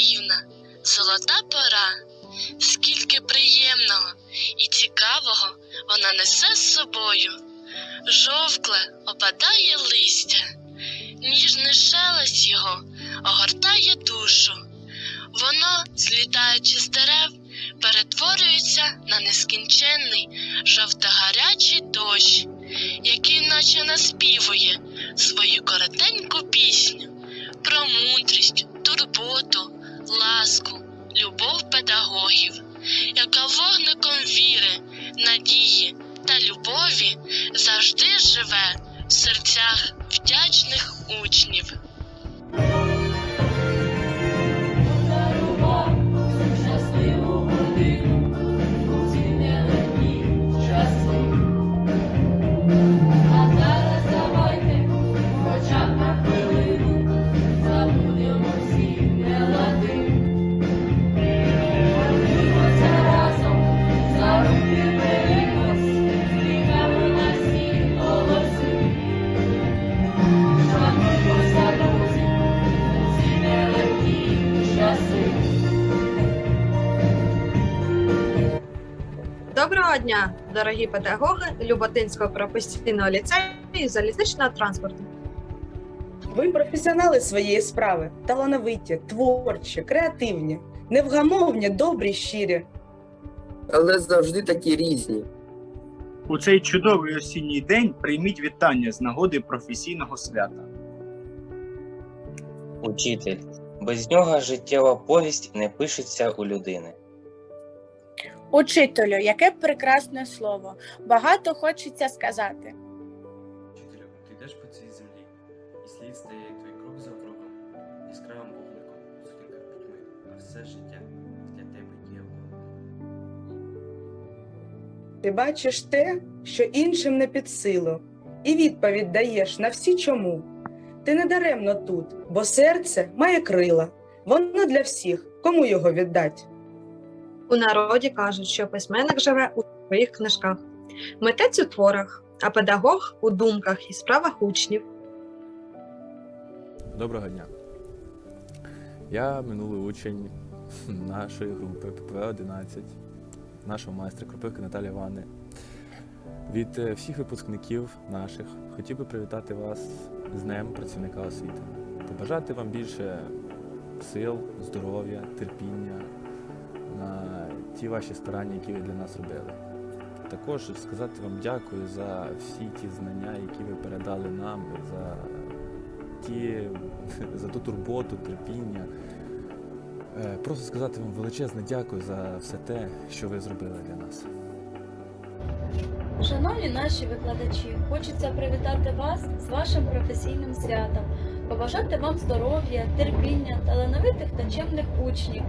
чарівна, золота пора, скільки приємного і цікавого вона несе з собою. Жовкле опадає листя, ніжний шелест його огортає душу. Воно, злітаючи з дерев, перетворюється на нескінченний жовто-гарячий дощ, який наче наспівує свою коротеньку пісню про мудрість, турботу, ласку, любов педагогів, яка вогником віри, надії та любові завжди живе в серцях вдячних учнів. Дня, дорогі педагоги Люботинського професійного ліцею і залізничного транспорту. Ви професіонали своєї справи, талановиті, творчі, креативні, невгамовні, добрі, щирі. але завжди такі різні. У цей чудовий осінній день прийміть вітання з нагоди професійного свята. Учитель. Без нього життєва повість не пишеться у людини. Учителю, яке прекрасне слово. Багато хочеться сказати. Вчителю, ти йдеш по цій землі, і слід стає твій крок за кроком, яскравим вогником, скільки пітьми, а все життя для тебе є Ти бачиш те, що іншим не під силу, і відповідь даєш на всі чому. Ти не даремно тут, бо серце має крила. Воно для всіх, кому його віддать. У народі кажуть, що письменник живе у своїх книжках, митець у творах, а педагог у думках і справах учнів. Доброго дня. Я минулий учень нашої групи ППВ-11, нашого майстра Кропивки Наталі Івани. Від е, всіх випускників наших хотів би привітати вас з Днем працівника освіти. Побажати вам більше сил, здоров'я, терпіння на ті ваші старання, які ви для нас робили. Також сказати вам дякую за всі ті знання, які ви передали нам, за ті, за ту турботу, терпіння. Е, Просто сказати вам величезне дякую за все те, що ви зробили для нас. Шановні наші викладачі, хочеться привітати вас з вашим професійним святом, побажати вам здоров'я, терпіння, талановитих та чемних учнів,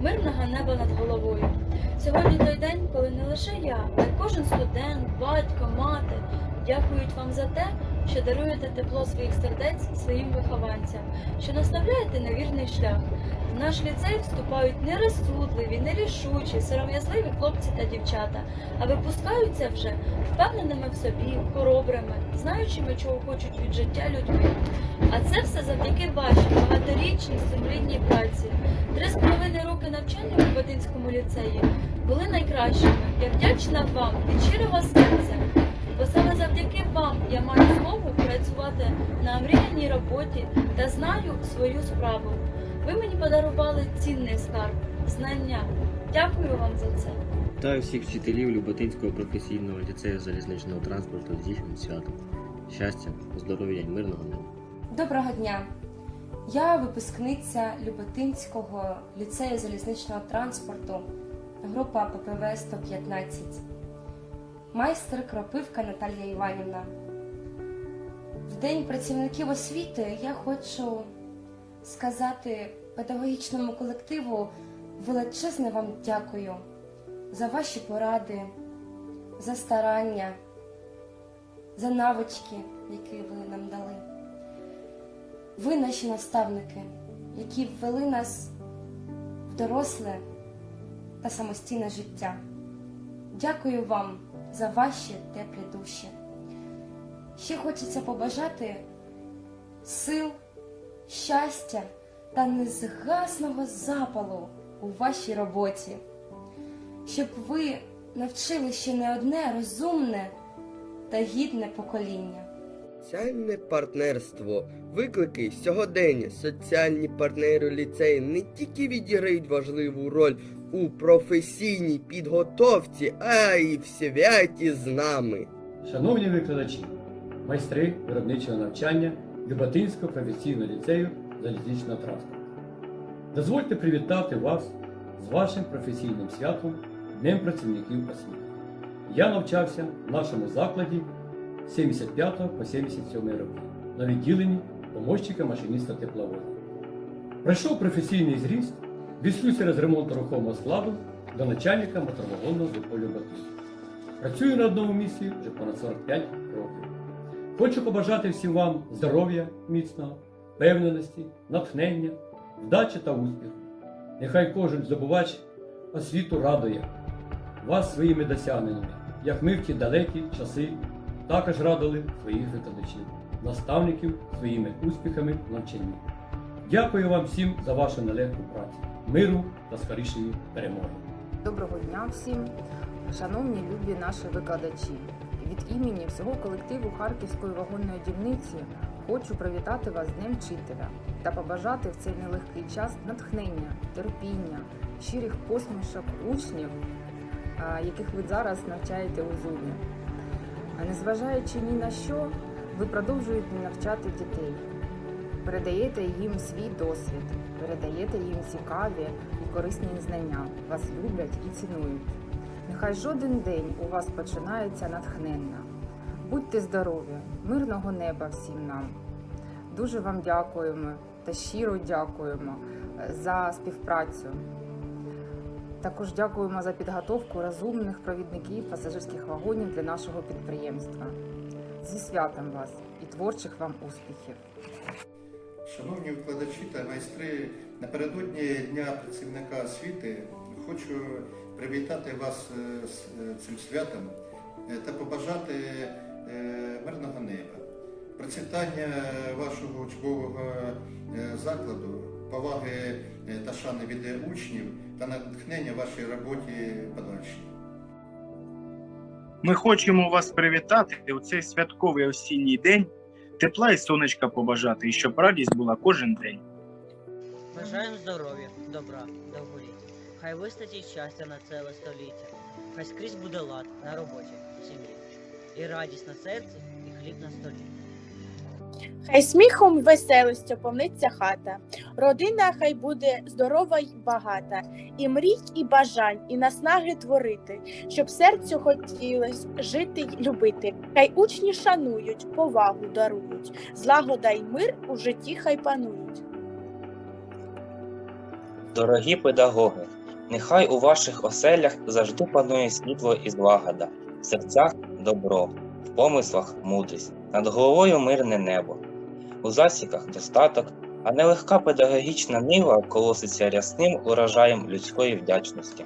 мирного неба над головою. Сьогодні той день, коли не лише я, а й кожен студент, батько, мати дякують вам за те, що даруєте тепло своїх сердець своїм вихованцям, що наставляєте на вірний шлях. В наш ліцей вступають нерозсудливі, нерішучі, сором'язливі хлопці та дівчата, а випускаються вже впевненими в собі, хоробрими, знаючими, чого хочуть від життя людьми. А це все завдяки вашій багаторічній сумлінній праці. Три з половиною роки навчання в Батинському ліцеї були найкращими. Я вдячна вам від щирого серця. Бо саме завдяки вам я маю змогу працювати на мріяній роботі та знаю свою справу. Ви мені подарували цінний скарб, знання. Дякую вам за це. Вітаю всіх вчителів Люботинського професійного ліцею залізничного транспорту з їхнім святом. Щастя, здоров'я і мирного неба. Доброго дня! Я випускниця Люботинського ліцею залізничного транспорту, група ППВ 115, майстер Кропивка Наталія Іванівна. В День працівників освіти я хочу сказати педагогічному колективу величезне вам дякую за ваші поради, за старання, за навички, які ви нам дали. Ви наші наставники, які ввели нас в доросле та самостійне життя. Дякую вам за ваші теплі душі. Ще хочеться побажати сил, щастя та незгасного запалу у вашій роботі, щоб ви навчили ще не одне розумне та гідне покоління. Соціальне партнерство, виклики сьогодення, соціальні партнери ліцею не тільки відіграють важливу роль у професійній підготовці, а й в святі з нами. Шановні викладачі, майстри виробничого навчання Люботинського професійного ліцею залізничного транспорту. Дозвольте привітати вас з вашим професійним святом Днем працівників освіти. Я навчався в нашому закладі 75 по 77 роки на відділенні помощника машиніста тепловоза. Пройшов професійний зріст від слюсаря з ремонту рухомого складу до начальника моторвагонного депо Люботин. Працюю на одному місці вже понад 45 років. Хочу побажати всім вам здоров'я міцного, впевненості, натхнення, вдачі та успіху. Нехай кожен здобувач освіту радує вас своїми досягненнями, як ми в ті далекі часи також радили своїх викладачів, наставників своїми успіхами в навчанні. Дякую вам всім за вашу нелегку працю, миру та скорішої перемоги. Доброго дня всім, шановні любі наші викладачі. Від імені всього колективу Харківської вагонної дільниці хочу привітати вас з Днем Вчителя та побажати в цей нелегкий час натхнення, терпіння, щирих посмішок учнів, яких ви зараз навчаєте у Зумі. А Незважаючи ні на що, ви продовжуєте навчати дітей, передаєте їм свій досвід, передаєте їм цікаві і корисні знання, вас люблять і цінують. Нехай жоден день у вас починається натхненно. Будьте здорові, мирного неба всім нам. Дуже вам дякуємо та щиро дякуємо е, за співпрацю. Також дякуємо за підготовку розумних провідників пасажирських вагонів для нашого підприємства. Зі святом вас і творчих вам успіхів! Шановні викладачі та майстри, напередодні Дня працівника освіти хочу привітати вас е, з е, цим святом е, та побажати мирного неба, процвітання вашого учбового закладу, поваги та шани від учнів та натхнення вашій роботі подальшій. Ми хочемо вас привітати у цей святковий осінній день, тепла і сонечка побажати, і щоб радість була кожен день. Бажаємо здоров'я, добра, довголіття. Хай вистачить щастя на ціле століття. Хай скрізь буде лад на роботі, в сім'ї. І радість на серці, і хліб на столі. Хай сміхом веселістю повниться хата. Родина хай буде здорова й багата, і мрій, і бажань, і наснаги творити, щоб серцю хотілось жити й любити. Хай учні шанують, повагу дарують, злагода й мир у житті хай панують. Дорогі педагоги, нехай у ваших оселях завжди панує світло і злагода, в серцях добро, в помислах мудрість, над головою мирне небо, у засіках достаток, а нелегка педагогічна нива колоситься рясним урожаєм людської вдячності.